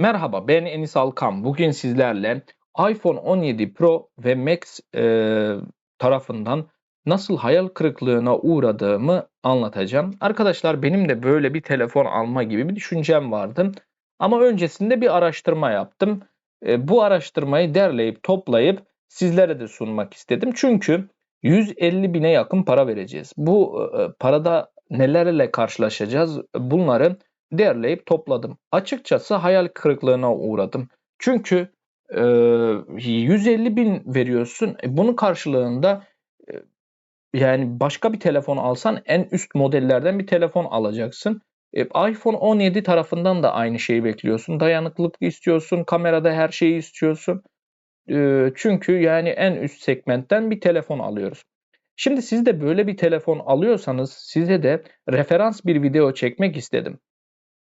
Merhaba, ben Enis Alkan. Bugün sizlerle iPhone 17 Pro ve Max e, tarafından nasıl hayal kırıklığına uğradığımı anlatacağım. Arkadaşlar benim de böyle bir telefon alma gibi bir düşüncem vardı. Ama öncesinde bir araştırma yaptım. E, bu araştırmayı derleyip toplayıp sizlere de sunmak istedim. Çünkü 150 bine yakın para vereceğiz. Bu e, parada nelerle karşılaşacağız bunları derleyip topladım. Açıkçası hayal kırıklığına uğradım. Çünkü e, 150 bin veriyorsun. E, bunun karşılığında e, yani başka bir telefon alsan en üst modellerden bir telefon alacaksın. E, iPhone 17 tarafından da aynı şeyi bekliyorsun. Dayanıklılık istiyorsun, kamerada her şeyi istiyorsun. E, çünkü yani en üst segmentten bir telefon alıyoruz. Şimdi siz de böyle bir telefon alıyorsanız size de referans bir video çekmek istedim.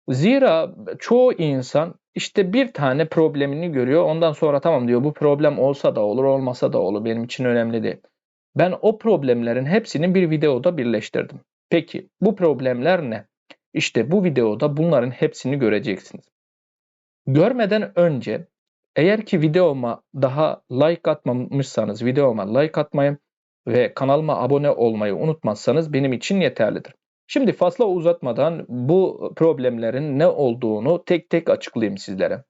Zira çoğu insan işte bir tane problemini görüyor. Ondan sonra tamam diyor bu problem olsa da olur olmasa da olur benim için önemli değil. Ben o problemlerin hepsini bir videoda birleştirdim. Peki bu problemler ne? İşte bu videoda bunların hepsini göreceksiniz. Görmeden önce eğer ki videoma daha like atmamışsanız videoma like atmayı ve kanalıma abone olmayı unutmazsanız benim için yeterlidir. Şimdi fazla uzatmadan bu problemlerin ne olduğunu tek tek açıklayayım sizlere.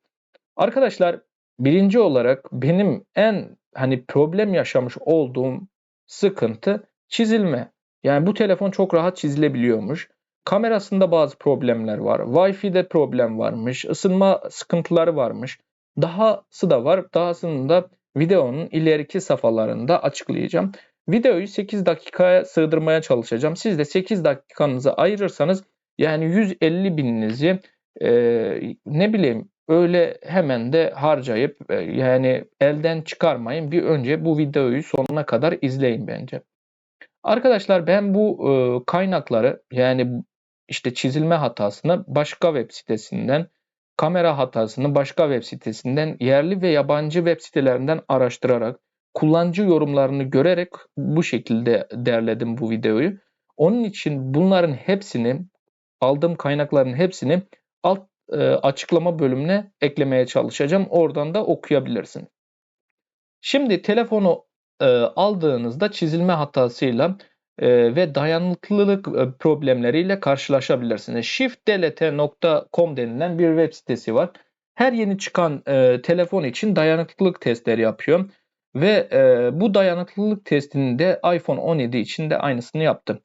Arkadaşlar birinci olarak benim en hani problem yaşamış olduğum sıkıntı çizilme. Yani bu telefon çok rahat çizilebiliyormuş. Kamerasında bazı problemler var. Wi-Fi'de problem varmış. ısınma sıkıntıları varmış. Dahası da var. Dahasını da videonun ileriki safhalarında açıklayacağım. Videoyu 8 dakikaya sığdırmaya çalışacağım. Siz de 8 dakikanızı ayırırsanız yani 150 bininizi e, ne bileyim öyle hemen de harcayıp e, yani elden çıkarmayın. Bir önce bu videoyu sonuna kadar izleyin bence. Arkadaşlar ben bu e, kaynakları yani işte çizilme hatasını başka web sitesinden, kamera hatasını başka web sitesinden, yerli ve yabancı web sitelerinden araştırarak kullanıcı yorumlarını görerek bu şekilde derledim bu videoyu. Onun için bunların hepsini aldığım kaynakların hepsini alt e, açıklama bölümüne eklemeye çalışacağım. Oradan da okuyabilirsin. Şimdi telefonu e, aldığınızda çizilme hatasıyla e, ve dayanıklılık e, problemleriyle karşılaşabilirsiniz. shiftdelete.com denilen bir web sitesi var. Her yeni çıkan e, telefon için dayanıklılık testleri yapıyor. Ve e, bu dayanıklılık testini de iPhone 17 için de aynısını yaptım.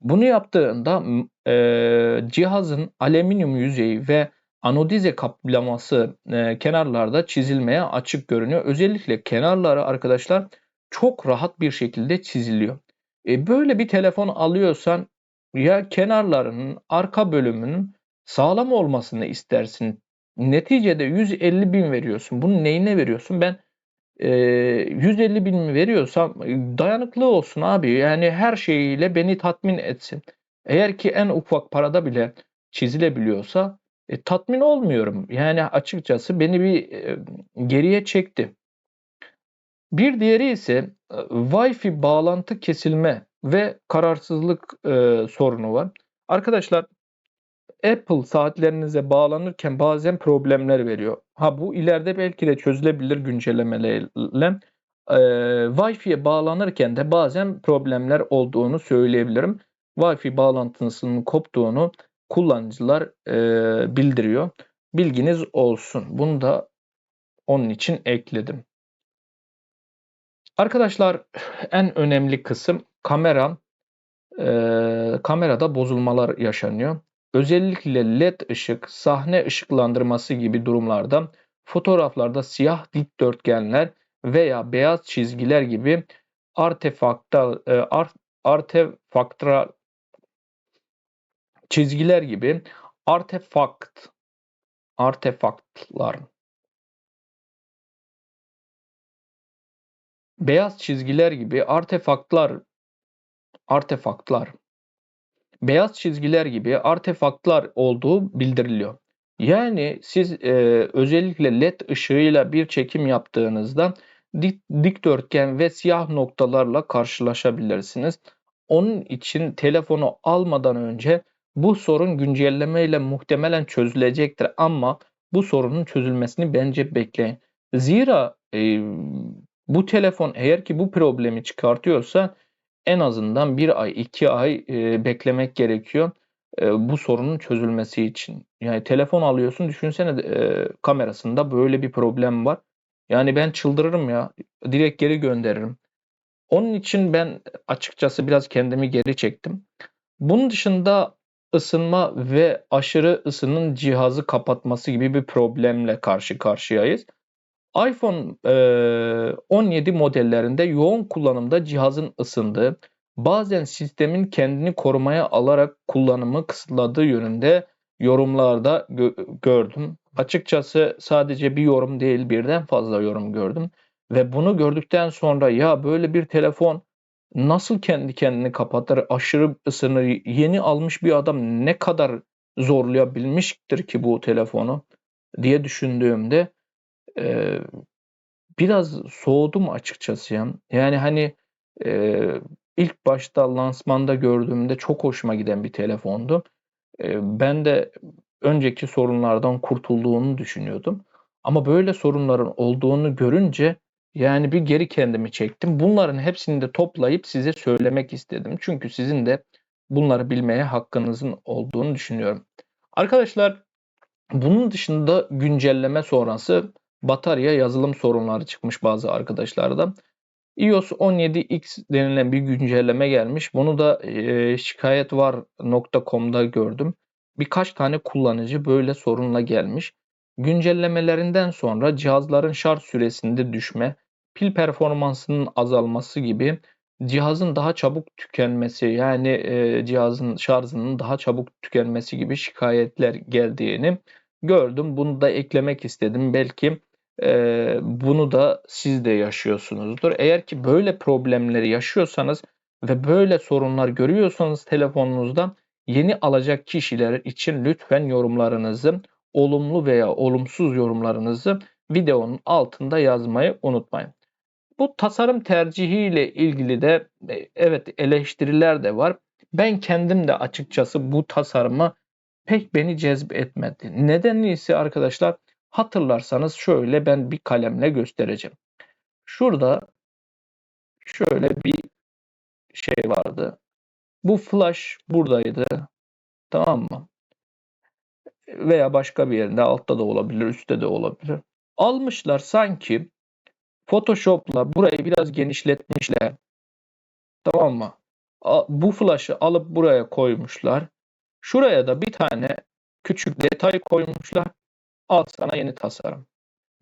Bunu yaptığında e, cihazın alüminyum yüzeyi ve anodize kaplaması e, kenarlarda çizilmeye açık görünüyor. Özellikle kenarları arkadaşlar çok rahat bir şekilde çiziliyor. E, böyle bir telefon alıyorsan ya kenarlarının arka bölümünün sağlam olmasını istersin. Neticede 150 bin veriyorsun. Bunun neyine veriyorsun? Ben 150 bin mi veriyorsam dayanıklı olsun abi. Yani her şeyiyle beni tatmin etsin. Eğer ki en ufak parada bile çizilebiliyorsa e, tatmin olmuyorum. Yani açıkçası beni bir e, geriye çekti. Bir diğeri ise e, Wi-Fi bağlantı kesilme ve kararsızlık e, sorunu var. Arkadaşlar Apple saatlerinize bağlanırken bazen problemler veriyor. Ha bu ileride belki de çözülebilir güncellemelerle. Ee, Wi-Fi'ye bağlanırken de bazen problemler olduğunu söyleyebilirim. Wi-Fi bağlantısının koptuğunu kullanıcılar e, bildiriyor. Bilginiz olsun. Bunu da onun için ekledim. Arkadaşlar en önemli kısım kamera. E, kamerada bozulmalar yaşanıyor. Özellikle led ışık, sahne ışıklandırması gibi durumlarda fotoğraflarda siyah dikdörtgenler veya beyaz çizgiler gibi artefaktal e, art, artefaktral çizgiler gibi artefakt artefaktlar beyaz çizgiler gibi artefaktlar artefaktlar beyaz çizgiler gibi artefaktlar olduğu bildiriliyor. Yani siz e, özellikle led ışığıyla bir çekim yaptığınızda dik, dikdörtgen ve siyah noktalarla karşılaşabilirsiniz. Onun için telefonu almadan önce bu sorun güncellemeyle muhtemelen çözülecektir ama bu sorunun çözülmesini bence bekleyin. Zira e, bu telefon eğer ki bu problemi çıkartıyorsa en azından bir ay, iki ay e, beklemek gerekiyor e, bu sorunun çözülmesi için. Yani telefon alıyorsun düşünsene e, kamerasında böyle bir problem var. Yani ben çıldırırım ya. Direkt geri gönderirim. Onun için ben açıkçası biraz kendimi geri çektim. Bunun dışında ısınma ve aşırı ısının cihazı kapatması gibi bir problemle karşı karşıyayız. iPhone e, 17 modellerinde yoğun kullanımda cihazın ısındığı, bazen sistemin kendini korumaya alarak kullanımı kısıtladığı yönünde yorumlarda gö- gördüm. Açıkçası sadece bir yorum değil birden fazla yorum gördüm. Ve bunu gördükten sonra ya böyle bir telefon nasıl kendi kendini kapatır, aşırı ısınır, yeni almış bir adam ne kadar zorlayabilmiştir ki bu telefonu diye düşündüğümde e, biraz soğudum açıkçası ya. Yani hani e, ilk başta lansmanda gördüğümde çok hoşuma giden bir telefondu. E, ben de önceki sorunlardan kurtulduğunu düşünüyordum. Ama böyle sorunların olduğunu görünce yani bir geri kendimi çektim. Bunların hepsini de toplayıp size söylemek istedim. Çünkü sizin de bunları bilmeye hakkınızın olduğunu düşünüyorum. Arkadaşlar bunun dışında güncelleme sonrası batarya yazılım sorunları çıkmış bazı arkadaşlarda. iOS 17X denilen bir güncelleme gelmiş. Bunu da e, şikayetvar.com'da gördüm. Birkaç tane kullanıcı böyle sorunla gelmiş. Güncellemelerinden sonra cihazların şarj süresinde düşme, pil performansının azalması gibi cihazın daha çabuk tükenmesi yani e, cihazın şarjının daha çabuk tükenmesi gibi şikayetler geldiğini gördüm. Bunu da eklemek istedim. Belki e, bunu da siz de yaşıyorsunuzdur. Eğer ki böyle problemleri yaşıyorsanız ve böyle sorunlar görüyorsanız telefonunuzda yeni alacak kişiler için lütfen yorumlarınızı olumlu veya olumsuz yorumlarınızı videonun altında yazmayı unutmayın. Bu tasarım tercihiyle ilgili de e, evet eleştiriler de var. Ben kendim de açıkçası bu tasarımı pek beni cezbetmedi. Nedeni ise arkadaşlar hatırlarsanız şöyle ben bir kalemle göstereceğim. Şurada şöyle bir şey vardı. Bu flash buradaydı. Tamam mı? Veya başka bir yerinde altta da olabilir, üstte de olabilir. Almışlar sanki Photoshop'la burayı biraz genişletmişler. Tamam mı? Bu flash'ı alıp buraya koymuşlar. Şuraya da bir tane küçük detay koymuşlar. Al sana yeni tasarım.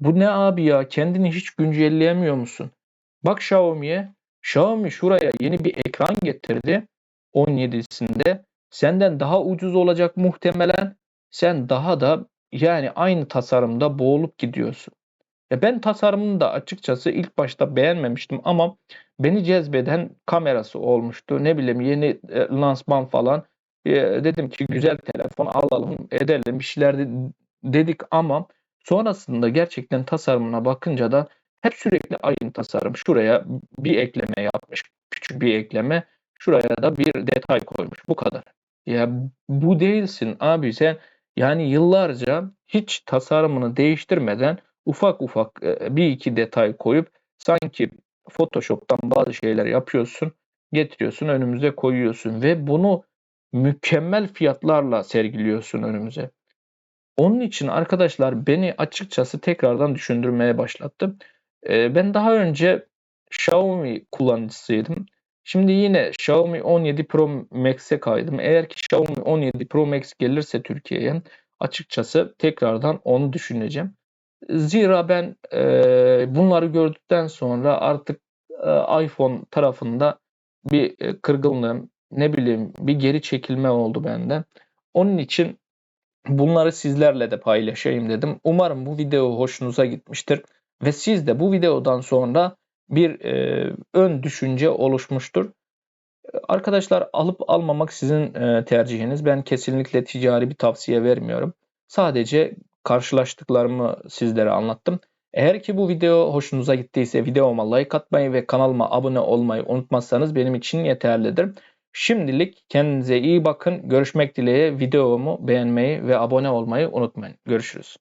Bu ne abi ya? Kendini hiç güncelleyemiyor musun? Bak Xiaomi'ye. Xiaomi şuraya yeni bir ekran getirdi. 17'sinde. Senden daha ucuz olacak muhtemelen. Sen daha da yani aynı tasarımda boğulup gidiyorsun. Ya ben tasarımını da açıkçası ilk başta beğenmemiştim ama beni cezbeden kamerası olmuştu. Ne bileyim yeni e, lansman falan. E, dedim ki güzel telefon alalım edelim bir şeyler dedik ama sonrasında gerçekten tasarımına bakınca da hep sürekli aynı tasarım. Şuraya bir ekleme yapmış. Küçük bir ekleme. Şuraya da bir detay koymuş. Bu kadar. Ya bu değilsin abi sen yani yıllarca hiç tasarımını değiştirmeden ufak ufak e, bir iki detay koyup sanki Photoshop'tan bazı şeyler yapıyorsun, getiriyorsun önümüze koyuyorsun ve bunu mükemmel fiyatlarla sergiliyorsun önümüze. Onun için arkadaşlar beni açıkçası tekrardan düşündürmeye başlattı. E, ben daha önce Xiaomi kullanıcısıydım. Şimdi yine Xiaomi 17 Pro Max'e kaydım. Eğer ki Xiaomi 17 Pro Max gelirse Türkiye'ye açıkçası tekrardan onu düşüneceğim. Zira ben e, bunları gördükten sonra artık e, iPhone tarafında bir e, kırgınlığım, ne bileyim bir geri çekilme oldu benden. Onun için bunları sizlerle de paylaşayım dedim. Umarım bu video hoşunuza gitmiştir ve siz de bu videodan sonra bir e, ön düşünce oluşmuştur. Arkadaşlar alıp almamak sizin e, tercihiniz. Ben kesinlikle ticari bir tavsiye vermiyorum. Sadece karşılaştıklarımı sizlere anlattım. Eğer ki bu video hoşunuza gittiyse videoma like atmayı ve kanalıma abone olmayı unutmazsanız benim için yeterlidir. Şimdilik kendinize iyi bakın. Görüşmek dileğiyle videomu beğenmeyi ve abone olmayı unutmayın. Görüşürüz.